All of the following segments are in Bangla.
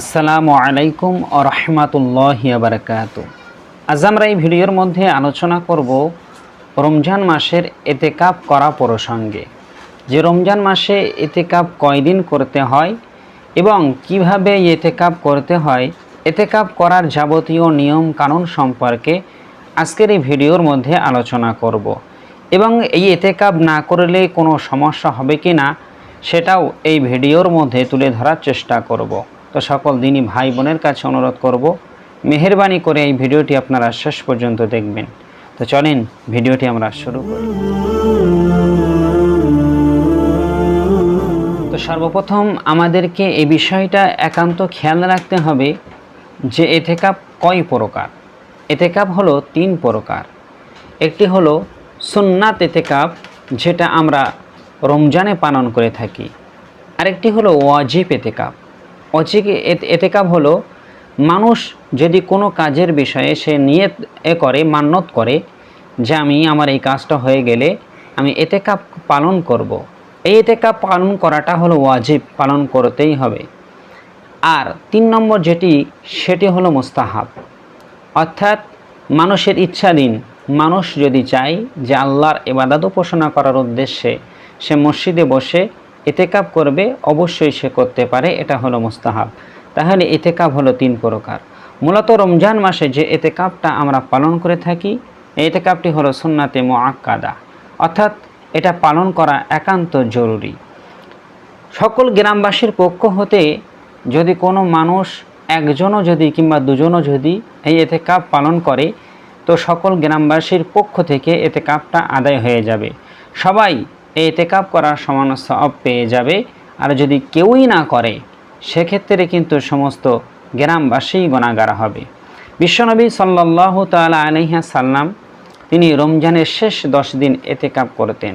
আসসালামু আলাইকুম ও রহমাতুল্লাহ বারকাত আজ আমরা এই ভিডিওর মধ্যে আলোচনা করব রমজান মাসের এতেকাপ করা প্রসঙ্গে। যে রমজান মাসে এতেকাপ কয়দিন করতে হয় এবং কীভাবে এতেকাপ করতে হয়, এতেকাপ করার যাবতীয় নিয়ম কানুন সম্পর্কে আজকের এই ভিডিওর মধ্যে আলোচনা করব। এবং এই এতেকাপ না করলে কোনো সমস্যা হবে কি না সেটাও এই ভিডিওর মধ্যে তুলে ধরার চেষ্টা করব। তো সকল দিনই ভাই বোনের কাছে অনুরোধ করব, মেহরবানি করে এই ভিডিওটি আপনারা শেষ পর্যন্ত দেখবেন। তো চলেন ভিডিওটি আমরা শুরু করি। তো সর্বপ্রথম আমাদেরকে এই বিষয়টা একান্ত খেয়াল রাখতে হবে যে এতেকাপ কয় প্রকার। এতেকাপ হলো তিন প্রকার। একটি হলো সুন্নাত এতেকাপ, যেটা আমরা রমজানে পালন করে থাকি। আরেকটি হলো ওয়াজিব এতেকাপ। অজিব এত- এতেকাপ হলো, মানুষ যদি কোনো কাজের বিষয়ে সে নিয়ত এ করে মান্যত করে যে আমি আমার এই কাজটা হয়ে গেলে আমি এতেকাপ পালন করব। এই এতেকাপ পালন করাটা হলো ওয়াজিব, পালন করতেই হবে আর তিন নম্বর যেটি, সেটি হলো মুস্তাহাব অর্থাৎ মানুষের ইচ্ছাধীন, মানুষ যদি চায় যে আল্লাহর এবাদত উপাসনা করার উদ্দেশ্যে সে মসজিদে বসে এতেকাপ করবে, অবশ্যই সে করতে পারে, এটা হলো মুস্তাহাব। তাহলে এতেকাপ হলো তিন প্রকার। মূলত রমজান মাসে যে এতেকাপটা আমরা পালন করে থাকি, এই এতেকাপটি হলো সুন্নাতে মোয়াক্কাদা অর্থাৎ এটা পালন করা একান্ত জরুরি। সকল গ্রামবাসীর পক্ষ হতে যদি কোনো মানুষ একজনও যদি কিংবা দুজনও যদি এই এতে কাপ পালন করে, তো সকল গ্রামবাসীর পক্ষ থেকে এতে কাপটা আদায় হয়ে যাবে। সবাই এই এতে কাপ করার সমান সব পেয়ে যাবে। আর যদি কেউই না করে, সেক্ষেত্রে কিন্তু সমস্ত গ্রামবাসী গণাগার হবে। বিশ্বনবী সাল্লাহ তালা আলহ্যা সাল্লাম তিনি রমজানের শেষ দশ দিন এতেকাপ করতেন।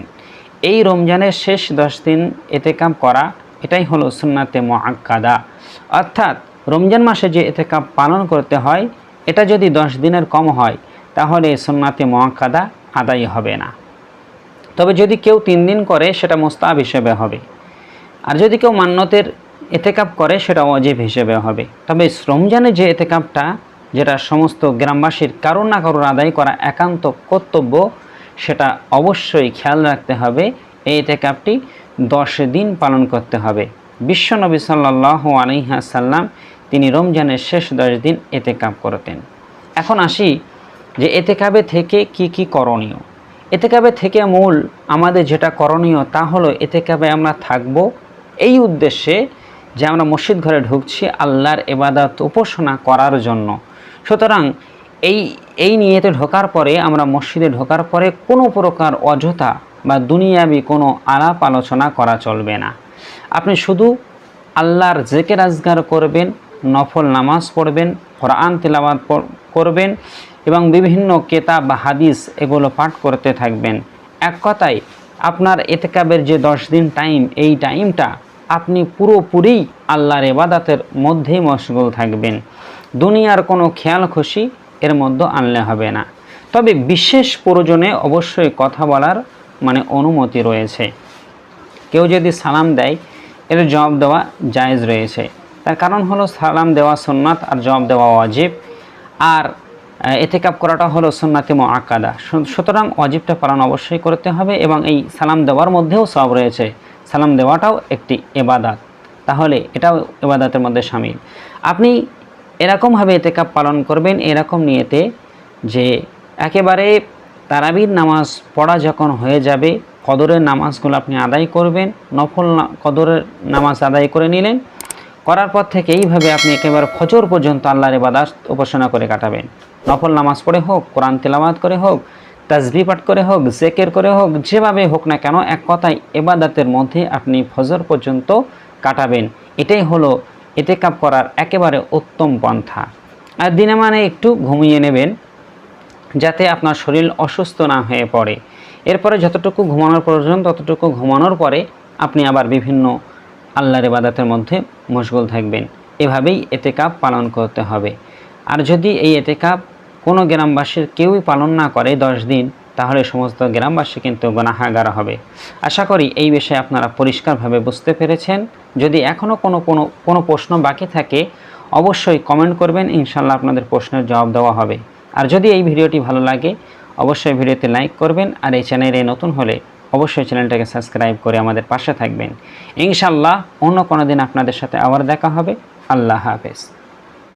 এই রমজানের শেষ দশ দিন এতেকাপ করা এটাই হলো সুন্নাতে মোয়াক্কাদা অর্থাৎ রমজান মাসে যে এতেকাপ পালন করতে হয়, এটা যদি দশ দিনের কম হয়, তাহলে সুন্নাতে মোয়াক্কাদা আদায় হবে না। তবে যদি কেউ তিন দিন করে, সেটা মোস্তাব হিসেবে হবে। আর যদি কেউ মান্যতের এতেকাপ করে, সেটা অজীব হিসেবে হবে। তবে রমজানে যে এতেকাপটা, যেটা সমস্ত গ্রামবাসীর কারোর না কারোর আদায় করা একান্ত কর্তব্য, সেটা অবশ্যই খেয়াল রাখতে হবে। এই এতেকাপটি দশ দিন পালন করতে হবে। বিশ্বনবী সাল্লাহ আলহাসাল্লাম তিনি রমজানের শেষ দশ দিন এতেকাপ করতেন। এখন আসি যে এতে এতেকাবে থেকে কি কি করণীয়। এতেকাবে থেকে মূল আমাদের যেটা করণীয় তা হলো এতেকাবে আমরা থাকব এই উদ্দেশ্যে যে আমরা মসজিদ ঘরে ঢুকছি আল্লাহর এবাদত উপাসনা করার জন্য। সুতরাং এই এই নিয়েতে ঢোকার পরে, আমরা মসজিদে ঢোকার পরে কোনো প্রকার অযথা বা দুনিয়াবি কোনো আলাপ আলোচনা করা চলবে না। আপনি শুধু আল্লাহর জেকের রাজগার করবেন, নফল নামাজ পড়বেন, কোরআন তেলাওয়াত করবেন এবং বিভিন্ন কেতাব বা হাদিস এগুলো পাঠ করতে থাকবেন। এক কথায়, আপনার এতেকাবের যে দশ দিন টাইম এই টাইমটা আপনি পুরোপুরি আল্লাহর এবাদাতের মধ্যেই মশগুল থাকবেন। দুনিয়ার কোনো খেয়াল খুশি এর মধ্যে আনলে হবে না। তবে বিশেষ প্রয়োজনে অবশ্যই কথা বলার মানে অনুমতি রয়েছে। কেউ যদি সালাম দেয়, এর জবাব দেওয়া জায়েজ রয়েছে। তার কারণ হলো সালাম দেওয়া সুন্নাত আর জবাব দেওয়া ওয়াজিব। আর এতেকাপ করাটা হলো সুন্নাতে মোয়াক্কাদা সু- সুতরাং ওয়াজিবটা পালন অবশ্যই করতে হবে এবং এই সালাম দেওয়ার মধ্যেও সব রয়েছে। সালাম দেওয়াটাও একটি এবাদাত। তাহলে এটাও এবাদাতের মধ্যে সামিল। আপনি এরকমভাবে এতেকাপ পালন করবেন এরকম নিয়েতে যে একেবারে তারাবির নামাজ পড়া যখন হয়ে যাবে, কদরের নামাজগুলো আপনি আদায় করবেন, নফল কদরের নামাজ আদায় করে নিলেন করার পর থেকে এইভাবে আপনি একেবারে ফজর পর্যন্ত আল্লাহর ইবাদাত উপাসনা করে কাটাবেন। নফল নামাজ পড়ে হোক, কোরআন তেলাওয়াত করে হোক, তাজবি পাঠ করে হোক, জেকের করে হোক, যেভাবে হোক না কেন, এক কথায় এবাদাতের মধ্যে আপনি ফজর পর্যন্ত কাটাবেন। এটাই হলো এতেকাপ করার একেবারে উত্তম পন্থা। আর দিনে মানে একটু ঘুমিয়ে নেবেন, যাতে আপনার শরীর অসুস্থ না হয়ে পড়ে। এরপরে যতটুকু ঘুমানোর প্রয়োজন, ততটুকু ঘুমানোর পরে আপনি আবার বিভিন্ন আল্লাহর ইবাদাতের মধ্যে মশগুল থাকবেন। এভাবেই এতেকাপ পালন করতে হবে। আর যদি এই এতেকাপ কোনো গ্রামবাসীর কেউই পালন না করে দশ দিন, তাহলে সমস্ত গ্রামবাসী কিন্তু গণাহাগার হবে। আশা করি এই বিষয়ে আপনারা পরিষ্কারভাবে বুঝতে পেরেছেন। যদি এখনও কোনো কোনো কোনো প্রশ্ন বাকি থাকে, অবশ্যই কমেন্ট করবেন ইনশাল্লাহ আপনাদের প্রশ্নের জবাব দেওয়া হবে। আর যদি এই ভিডিওটি ভালো লাগে, অবশ্যই ভিডিওতে লাইক করবেন, আর এই চ্যানেলে নতুন হলে অবশ্যই চ্যানেলটাকে সাবস্ক্রাইব করে আমাদের পাশে থাকবেন। ইনশাল্লাহ অন্য কোনো দিন আপনাদের সাথে আবার দেখা হবে। আল্লাহ হাফেজ।